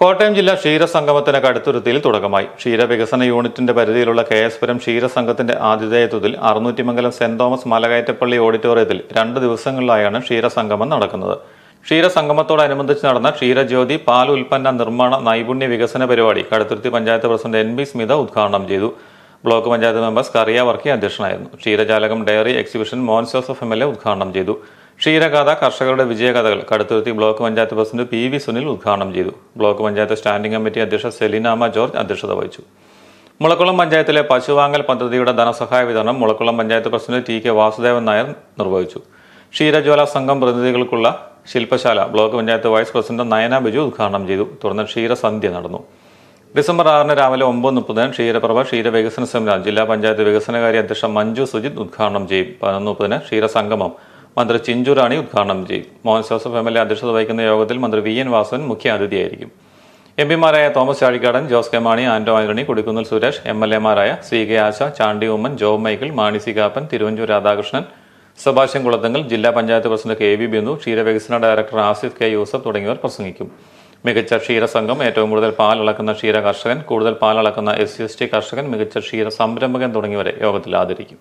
കോട്ടയം ജില്ലാ ക്ഷീരസംഗമത്തിന് കടുത്തുരുത്തിയിൽ തുടക്കമായി. ക്ഷീരവികസന യൂണിറ്റിന്റെ പരിധിയിലുള്ള കെ എസ് പുരം ക്ഷീരസംഘത്തിന്റെ ആതിഥേയത്വത്തിൽ അറുന്നൂറ്റിമംഗലം സെന്റ് തോമസ് മലകയറ്റപ്പള്ളി ഓഡിറ്റോറിയത്തിൽ രണ്ട് ദിവസങ്ങളിലായാണ് ക്ഷീരസംഗമം നടക്കുന്നത്. ക്ഷീരസംഗമത്തോടനുബന്ധിച്ച് നടന്ന ക്ഷീരജ്യോതി പാൽ ഉൽപ്പന്ന നിർമ്മാണ നൈപുണ്യ വികസന പരിപാടി Kaduthuruthy panchayat president N B Smitha ഉദ്ഘാടനം ചെയ്തു. ബ്ലോക്ക് പഞ്ചായത്ത് മെമ്പർ സ്കറിയ വർക്കി അധ്യക്ഷനായിരുന്നു. ക്ഷീരജാലകം dairy exhibition Mons Joseph M L A ഉദ്ഘാടനം ചെയ്തു. ക്ഷീരഗാഥ കർഷകരുടെ വിജയകഥകൾ Kaduthuruthy block panchayat president P V Sunil ഉദ്ഘാടനം ചെയ്തു. ബ്ലോക്ക് പഞ്ചായത്ത് സ്റ്റാൻഡിംഗ് കമ്മിറ്റി അധ്യക്ഷ സെലീനാമ ജോർജ് അധ്യക്ഷത വഹിച്ചു. മുളക്കുളം പഞ്ചായത്തിലെ പശുവാങ്ങൽ പദ്ധതിയുടെ ധനസഹായ വിതരണം Mulakulam panchayat president T K Vasudevan Nair നിർവഹിച്ചു. ക്ഷീരജ്വാല സംഘം പ്രതിനിധികൾക്കുള്ള ശില്പശാല block panchayat vice president Nayana Biju ഉദ്ഘാടനം ചെയ്തു. തുടർന്ന് ക്ഷീരസന്ധ്യ നടന്നു. ഡിസംബർ ആറിന് രാവിലെ ഒമ്പത് മുപ്പതിന് ക്ഷീരപ്രഭ ക്ഷീരവികസന സെമിനാർ ജില്ലാ പഞ്ചായത്ത് വികസനകാര്യ അധ്യക്ഷ മഞ്ജു സുജിത് ഉദ്ഘാടനം ചെയ്യും. പതിനൊന്ന് മുപ്പതിന് ക്ഷീരസംഗമം മന്ത്രി ചിഞ്ചു റാണി ഉദ്ഘാടനം ചെയ്യും. Mohan Joseph M L A അധ്യക്ഷത വഹിക്കുന്ന യോഗത്തിൽ മന്ത്രി വി എൻ വാസവൻ മുഖ്യാതിഥിയായിരിക്കും. M പിമാരായ Thomas Chazhikadan Jose K Mani Anto Antony Kodikunnil Suresh M L എമാരായ C K Asha Chandy Oommen Jo Michael Mani C Kappan Thiruvanchoor Radhakrishnan Sebastian Kulathunkal ജില്ലാ panchayat president K V Bindu ക്ഷീരവികസന director Asif K Yusuf തുടങ്ങിയവർ പ്രസംഗിക്കും. മികച്ച ക്ഷീരസംഘം ഏറ്റവും കൂടുതൽ പാൽ അളക്കുന്ന ക്ഷീര കർഷകൻ കൂടുതൽ പാൽ അളക്കുന്ന എസ് സി എസ് ടി കർഷകൻ മികച്ച ക്ഷീര സംരംഭകൻ തുടങ്ങിയവരെ യോഗത്തിൽ ആദരിക്കും.